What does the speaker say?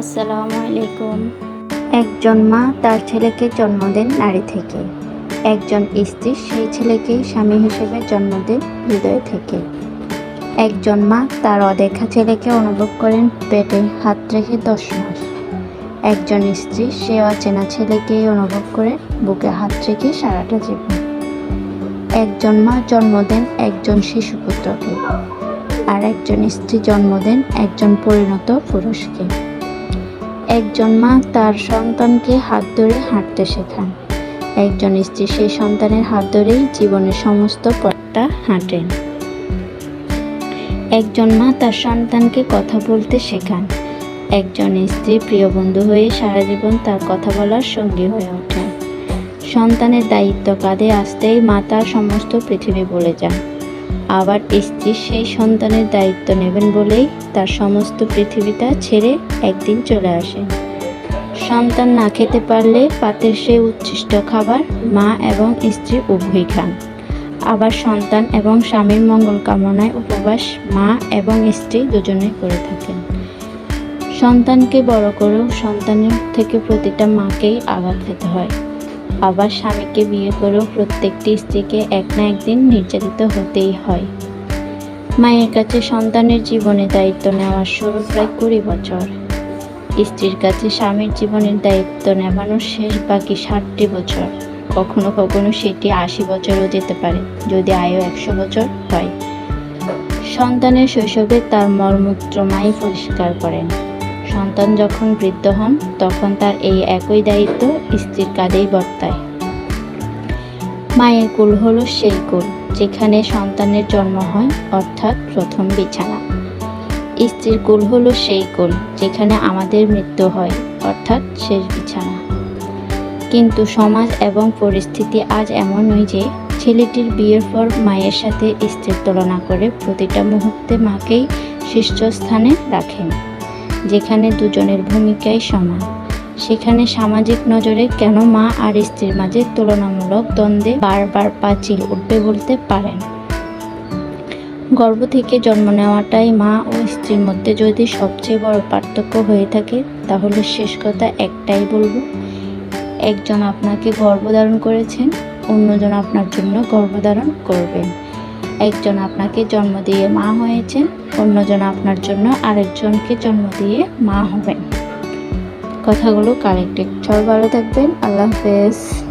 আসসালামু আলাইকুম। একজন মা তার ছেলেকে জন্ম দেন নারী থেকে। একজন স্ত্রী সেই ছেলেকে স্বামী হিসেবে জন্ম দেন হৃদয় থেকে। একজন মা তার অদেখা ছেলেকে অনুভব করেন পেটে হাত রেখে দশ মাস। একজন স্ত্রী সে অচেনা ছেলেকে অনুভব করে বুকে হাত রেখে সারাটা জীবন। একজন মা জন্ম দেন একজন শিশুপুত্রকে আর একজন স্ত্রী জন্ম দেন একজন পরিণত পুরুষকে। একজন মা তার সন্তানকে হাত ধরে হাঁটতে শেখান। একজন স্ত্রী সেই সন্তানের হাত ধরেই জীবনের সমস্ত পথটা হাঁটেন। একজন মা তার সন্তানকে কথা বলতে শেখান। একজন স্ত্রী প্রিয় বন্ধু হয়ে সারা জীবন তার কথা বলার সঙ্গী হয়ে ওঠেন। সন্তানের দায়িত্ব কাঁধে আসতেই মা তার সমস্ত পৃথিবী বলে যান। আবার স্ত্রী সেই সন্তানের দায়িত্ব নেবেন বলেই তার সমস্ত পৃথিবীটা ছেড়ে একদিন চলে আসে। সন্তান না খেতে পারলে পাতের সেই উচ্ছিষ্ট খাবার মা এবং স্ত্রী উভয়ই খান। আবার সন্তান এবং স্বামীর মঙ্গল কামনায় উপবাস মা এবং স্ত্রী দুজনে করে থাকেন। সন্তানকে বড় করেও সন্তানের থেকে প্রতিটা মাকেই আঘাত খেতে হয়। আবার স্বামীকে বিয়ে করেও প্রত্যেকটি স্ত্রীকে এক না একদিন নির্যাতিত হতেই হয়। মায়ের কাছে সন্তানের জীবনে দায়িত্ব নেওয়ার শুরু প্রায় কুড়ি বছর। স্ত্রীর কাছে স্বামীর জীবনের দায়িত্ব নেওয়ানোর শেষ বাকি ষাটটি বছর। কখনো কখনো সেটি আশি বছরও যেতে পারে, যদি আয়ু একশো বছর হয়। সন্তানের শৈশবে তার মলমূত্র মাই পরিষ্কার করেন। সন্তান যখন বৃদ্ধ হন, তখন তার এই একই দায়িত্ব স্ত্রীর কাঁধেই বর্তায়। মায়ের কুল হলো সেই কুল, যেখানে সন্তানের জন্ম হয়, অর্থাৎ প্রথম বিছানা। স্ত্রীর কুল হলো সেই কুল, যেখানে আমাদের মৃত্যু হয়, অর্থাৎ শেষ বিছানা। কিন্তু সমাজ এবং পরিস্থিতি আজ এমনই যে ছেলেটির বিয়ের পর মায়ের সাথে স্ত্রীর তুলনা করে প্রতিটা মুহূর্তে মাকেই শীর্ষস্থানে রাখেন। যেখানে দুজনের ভূমিকাই সমান। সেখানে সামাজিক নজরে কেন মা আর স্ত্রীর মাঝে তুলনামূলক দ্বন্দ্বে বারবার পাঁচিল উঠবে বলতে পারেন? গর্ভ থেকে জন্ম নেওয়াটাই মা ও স্ত্রীর মধ্যে যদি সবচেয়ে বড় পার্থক্য হয়ে থাকে, তাহলে শেষ কথা একটাই বলব। একজন আপনাকে গর্ভধারণ করেছেন, অন্যজন আপনার জন্য গর্ভধারণ করবেন। একজন আপনাকে জন্ম দিয়ে মা হয়েছেন অন্যজন আপনার জন্য আরেকজনকে জন্ম দিয়ে মা হবেন। কথাগুলো কারেক্ট সবাই ভালো থাকবেন। আল্লাহ হাফেজ।